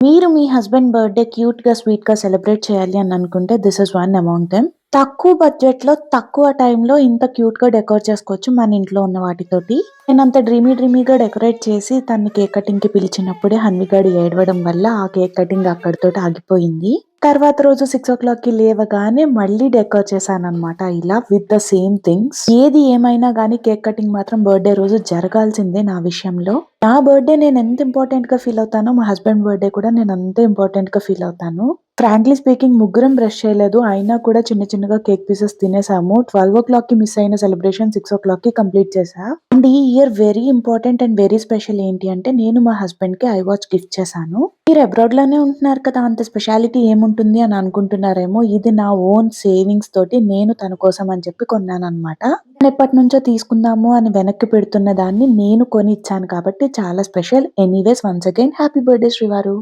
మీరు మీ husband birthday క్యూట్‌గా, స్వీట్‌గా సెలబ్రేట్ చేయాలి అని అనుకుంటే this is one amount them. తక్కువ బడ్జెట్‌లో, తక్కువ టైంలో ఇంత క్యూట్‌గా డెకోర్ చేసుకోవచ్చు మన ఇంట్లో ఉన్న వాటితోటి. నేనంత డ్రీమీ డ్రీమీగా డెకరేట్ చేసి తనని కేక్ కటింగ్‌కి పిలిచినప్పుడే హన్విగాడు ఏడవడం వల్ల ఆ కేక్ కటింగ్ అక్కడితో ఆగిపోయింది. తర్వాత రోజు 6:00కి లేవగానే మళ్ళీ డెకోర్ చేశాననమాట ఇలా విత్ ద సేమ్ థింగ్స్. ఏది ఏమైనా గానీ కేక్ కటింగ్ మాత్రం బర్త్‌డే రోజు జరగాల్సిందే నా విషయంలో. నా బర్త్‌డే ఇంపార్టెంట్ ఇంపార్టెంట్‌గా ఫీల్ అవుతానో, మా హస్బెండ్ బర్త్‌డే కూడా నేను అంత ఇంపార్టెంట్ ఇంపార్టెంట్‌గా ఫీల్ అవుతాను. ఫ్రాంక్లీ స్పీకింగ్ ముగ్గురం బ్రష్ చేయలేదు. అయినా కూడా చిన్న చిన్నగా కేక్ పీసెస్ తినేసాము. 12:00కి మిస్ అయిన సెలబ్రేషన్ 6:00కి కంప్లీట్ చేసా అండ్ ఈ year very important and very special ఏంటి అంటే నేను మా హస్బెండ్‌కి ఐ వాచ్ గిఫ్ట్ చేశాను. మీరు అబ్రాడ్‌లోనే ఉంటున్నారు కదా! అంత స్పెషాలిటీ ఏముంటుంది అని అనుకుంటున్నారేమో. ఇది నా ఓన్ సేవింగ్స్ తోటి నేను తన కోసం అని చెప్పి కొన్నాను అనమాట ఎప్పటి ఎప్పటినుంచో తీసుకుందాము అని వెనక్కి పెడుతున్న దాన్ని నేను కొని ఇచ్చాను కాబట్టి చాలా special. Anyways once again happy birthday శ్రీవారు.